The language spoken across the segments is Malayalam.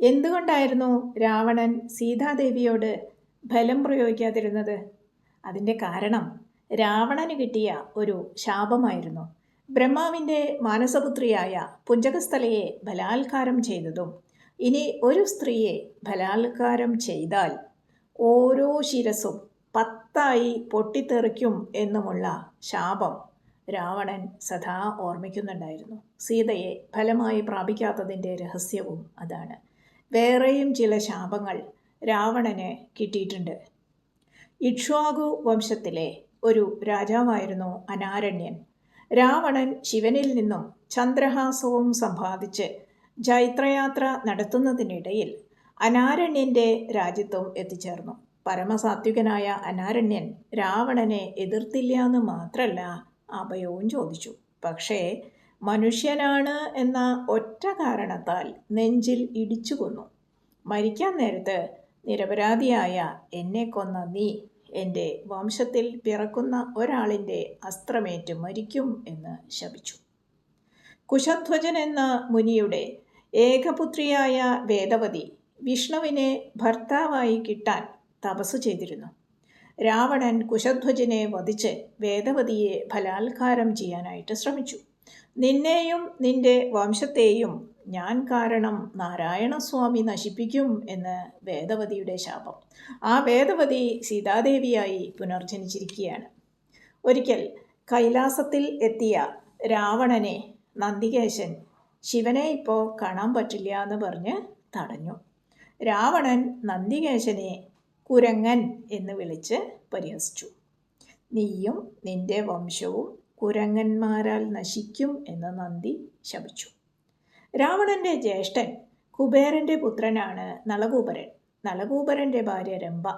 എന്തുകൊണ്ടായിരുന്നു രാവണൻ സീതാദേവിയോട് ബലം പ്രയോഗിക്കാതിരുന്നത്? അതിന്റെ കാരണം രാവണന് കിട്ടിയ ഒരു ശാപമായിരുന്നു. ബ്രഹ്മാവിന്റെ മാനസപുത്രിയായ പുഞ്ചകസ്ഥലയെ ബലാത്കാരം ചെയ്തതും ഇനി ഒരു സ്ത്രീയെ ബലാത്കാരം ചെയ്താൽ ഓരോ ശിരസും പത്തായി പൊട്ടിത്തെറിക്കും എന്നുമുള്ള ശാപം രാവണൻ സദാ ഓർമ്മിക്കുന്നുണ്ടായിരുന്നു. സീതയെ ഫലമായി പ്രാപിക്കാത്തതിന്റെ രഹസ്യവും അതാണ്. വേറെയും ചില ശാപങ്ങൾ രാവണന് കിട്ടിയിട്ടുണ്ട്. ഇക്ഷ്വാകു വംശത്തിലെ ഒരു രാജാവായിരുന്നു അനാരണ്യൻ. രാവണൻ ശിവനിൽ നിന്നും ചന്ദ്രഹാസവും സമ്പാദിച്ച് ജൈത്രയാത്ര നടത്തുന്നതിനിടയിൽ അനാരണ്യന്റെ രാജ്യത്വം എത്തിച്ചേർന്നു. പരമസാത്വികനായ അനാരണ്യൻ രാവണനെ എതിർത്തില്ല എന്ന് മാത്രമല്ല അഭയവും ചോദിച്ചു. പക്ഷേ മനുഷ്യനാണ് എന്ന ഒറ്റ കാരണത്താൽ നെഞ്ചിൽ ഇടിച്ചു കൊന്നു. മരിക്കാൻ നേരത്ത് നിരപരാധിയായ എന്നെ കൊന്ന നീ എന്റെ വംശത്തിൽ പിറക്കുന്ന ഒരാളിന്റെ അസ്ത്രമേറ്റ് മരിക്കും എന്ന് ശപിച്ചു. കുശധ്വജൻ എന്ന മുനിയുടെ ഏകപുത്രിയായ വേദവതി വിഷ്ണുവിനെ ഭർത്താവായി കിട്ടാൻ തപസ് ചെയ്തിരുന്നു. രാവണൻ കുശധ്വജനെ വധിച്ച് വേദവതിയെ ബലാത്കാരം ചെയ്യാനായിട്ട് ശ്രമിച്ചു. നിന്നെയും നിന്റെ വംശത്തെയും ഞാൻ കാരണം നാരായണസ്വാമി നശിപ്പിക്കും എന്ന് വേദവതിയുടെ ശാപം. ആ വേദവതി സീതാദേവിയായി പുനർജനിച്ചിരിക്കുകയാണ്. ഒരിക്കൽ കൈലാസത്തിൽ എത്തിയ രാവണനെ നന്ദികേശൻ ശിവനെ ഇപ്പോൾ കാണാൻ പറ്റില്ല എന്ന് പറഞ്ഞ് തടഞ്ഞു. രാവണൻ നന്ദികേശനെ കുരങ്ങൻ എന്ന് വിളിച്ച് പരിഹസിച്ചു. നീയും നിന്റെ വംശവും കുരങ്ങന്മാരാൽ നശിക്കും എന്ന് നന്ദി ശപിച്ചു. രാവണന്റെ ജ്യേഷ്ഠൻ കുബേരന്റെ പുത്രനാണ് നളകൂപരൻ. നളകൂപരന്റെ ഭാര്യ രംഭ.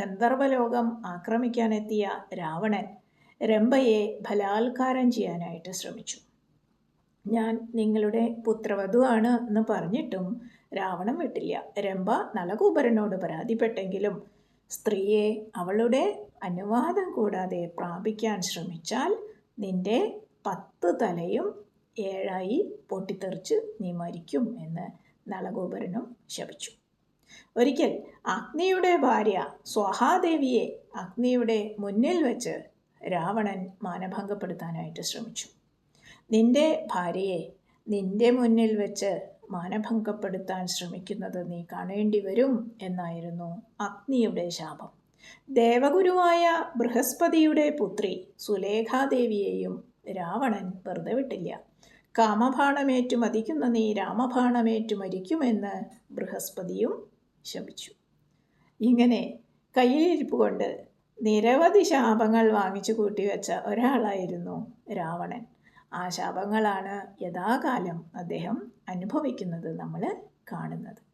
ഗന്ധർവലോകം ആക്രമിക്കാനെത്തിയ രാവണൻ രംഭയെ ബലാത്കാരം ചെയ്യാനായിട്ട് ശ്രമിച്ചു. ഞാൻ നിങ്ങളുടെ പുത്രവധുവാണ് എന്ന് പറഞ്ഞിട്ടും രാവണൻ വിട്ടില്ല. രംഭ നളകൂപരനോട് പരാതിപ്പെട്ടെങ്കിലും സ്ത്രീയെ അവളുടെ അനുവാദം കൂടാതെ പ്രാപിക്കാൻ ശ്രമിച്ചാൽ നിന്റെ പത്ത് തലയും ഏഴായി പൊട്ടിത്തെറിച്ച് നീ മരിക്കും എന്ന് നളഗോപരനും ശപിച്ചു. ഒരിക്കൽ അഗ്നിയുടെ ഭാര്യ സ്വഹാദേവിയെ അഗ്നിയുടെ മുന്നിൽ വെച്ച് രാവണൻ മാനഭംഗപ്പെടുത്താനായിട്ട് ശ്രമിച്ചു. നിന്റെ ഭാര്യയെ നിന്റെ മുന്നിൽ വെച്ച് മാനഭംഗപ്പെടുത്താൻ ശ്രമിക്കുന്നത് നീ കാണേണ്ടി വരും എന്നായിരുന്നു അഗ്നിയുടെ ശാപം. ദേവഗുരുവായ ബൃഹസ്പതിയുടെ പുത്രി സുലേഖാദേവിയെയും രാവണൻ വെറുതെ വിട്ടില്ല കാമഭാണമേറ്റു മതിക്കുന്ന നീ രാമഭാണമേറ്റു മരിക്കുമെന്ന് ബൃഹസ്പതിയും ശപിച്ചു. ഇങ്ങനെ കയ്യിലിരിപ്പ് കൊണ്ട് നിരവധി ശാപങ്ങൾ വാങ്ങിച്ചു കൂട്ടിവെച്ച ഒരാളായിരുന്നു രാവണൻ. ആ ശാപങ്ങളാണ് യഥാകാലം അദ്ദേഹം അനുഭവിക്കുന്നത് നമ്മൾ കാണുന്നത്.